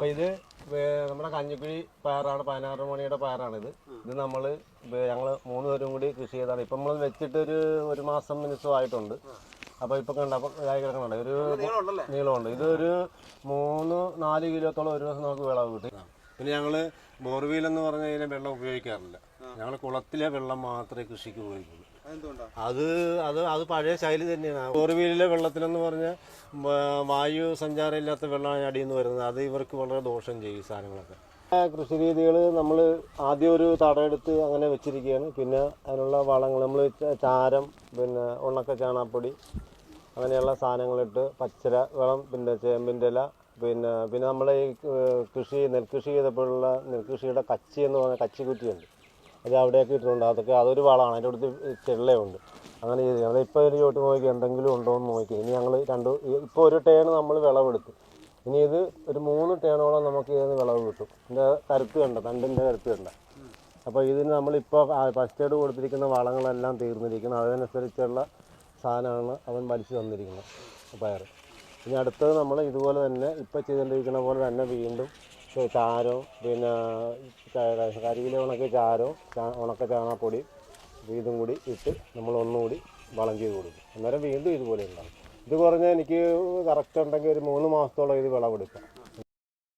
അപ്പൊ ഇത് നമ്മുടെ കഞ്ഞിക്കുഴി പയറാണ് പതിനാറ് മണിയുടെ പയറാണിത്. ഇത് നമ്മൾ ഞങ്ങൾ മൂന്ന് പേരും കൂടി കൃഷി ചെയ്താണ്. ഇപ്പം നമ്മൾ വെച്ചിട്ട് ഒരു ഒരു മാസം മിനിസം ആയിട്ടുണ്ട്. അപ്പോൾ ഇപ്പം കണ്ട അപ്പം ഇതായി കിടക്കണുണ്ട്. ഒരു നീളമുണ്ട്. ഇതൊരു മൂന്ന് നാല് കിലോത്തോളം ഒരു ദിവസം നമുക്ക് വിളവ് കിട്ടും. പിന്നെ ഞങ്ങൾ ബോർവീൽ എന്ന് പറഞ്ഞു കഴിഞ്ഞാൽ വെള്ളം ഉപയോഗിക്കാറില്ല. ഞങ്ങൾ കുളത്തിലെ വെള്ളം മാത്രമേ കൃഷിക്ക് ഉപയോഗിക്കുള്ളൂ. അത് അത് അത് പഴയ ശൈലി തന്നെയാണ്. ഓർവീലിലെ വെള്ളത്തിലെന്ന് പറഞ്ഞാൽ വായു സഞ്ചാരം ഇല്ലാത്ത വെള്ളമാണ് അടിയിൽ നിന്ന് വരുന്നത്. അത് ഇവർക്ക് വളരെ ദോഷം ചെയ്യും സാധനങ്ങളൊക്കെ. കൃഷി രീതികൾ നമ്മൾ ആദ്യം ഒരു തടയെടുത്ത് അങ്ങനെ വെച്ചിരിക്കുകയാണ്. പിന്നെ അതിനുള്ള വളങ്ങൾ നമ്മൾ ചാരം പിന്നെ ഉണക്ക ചാണാപ്പൊടി അങ്ങനെയുള്ള സാധനങ്ങളിട്ട് പച്ചര വളം പിന്നെ ചേമ്പിന്റെ ഇല പിന്നെ പിന്നെ നമ്മളെ ഈ കൃഷി നെൽകൃഷി ചെയ്തപ്പോഴുള്ള നെൽകൃഷിയുടെ കച്ചി എന്ന് പറഞ്ഞ കച്ചിക്കുറ്റിയുണ്ട്. അത് അവിടെയൊക്കെ ഇട്ടിട്ടുണ്ട്. അതൊക്കെ അതൊരു വളമാണ്. അതിന്റെ അടുത്ത് ചെള്ളയുണ്ട്. അങ്ങനെ ചെയ്ത് ഞങ്ങൾ ഇപ്പോൾ ഒരു ചോട്ട് നോക്കി എന്തെങ്കിലും ഉണ്ടോ എന്ന് നോക്കി. ഇനി ഞങ്ങൾ രണ്ട് ഇപ്പോൾ ഒരു ടേൺ നമ്മൾ വിളവെടുത്തു. ഇനി ഇത് ഒരു മൂന്ന് ടേണോളം നമുക്ക് ഇതിന് വിളവ് കിട്ടും. ഇതിന്റെ കരുത്ത് കണ്ട തണ്ടിന്റെ കരുത്ത് കണ്ട. അപ്പോൾ ഇതിന് നമ്മളിപ്പോൾ ഫസ്റ്റ് എയ്ഡ് കൊടുത്തിരിക്കുന്ന വളങ്ങളെല്ലാം തീർന്നിരിക്കുന്നു. അതിനനുസരിച്ചുള്ള സാധനമാണ് അവൻ വലിച്ചു തന്നിരിക്കുന്നത്. പയർ ഇനി അടുത്തത് നമ്മൾ ഇതുപോലെ തന്നെ ഇപ്പോൾ ചെയ്തുകൊണ്ടിരിക്കുന്ന പോലെ തന്നെ വീണ്ടും ചെ- ചാരവും പിന്നെ കരിയില ഉണക്ക ചാരവും ചാ- ഉണക്ക ചാണകപ്പൊടി വീതും കൂടി ഇട്ട് നമ്മൾ ഒന്നുകൂടി വളം ചെയ്ത് കൊടുക്കും. അന്നേരം വീണ്ടും ഇതുപോലെ ഉണ്ടാകും. ഇത് കുറഞ്ഞാൽ എനിക്ക് കറക്റ്റ് ഉണ്ടെങ്കിൽ ഒരു മൂന്ന് മാസത്തോളം ഇത് വിളവെടുക്കാം.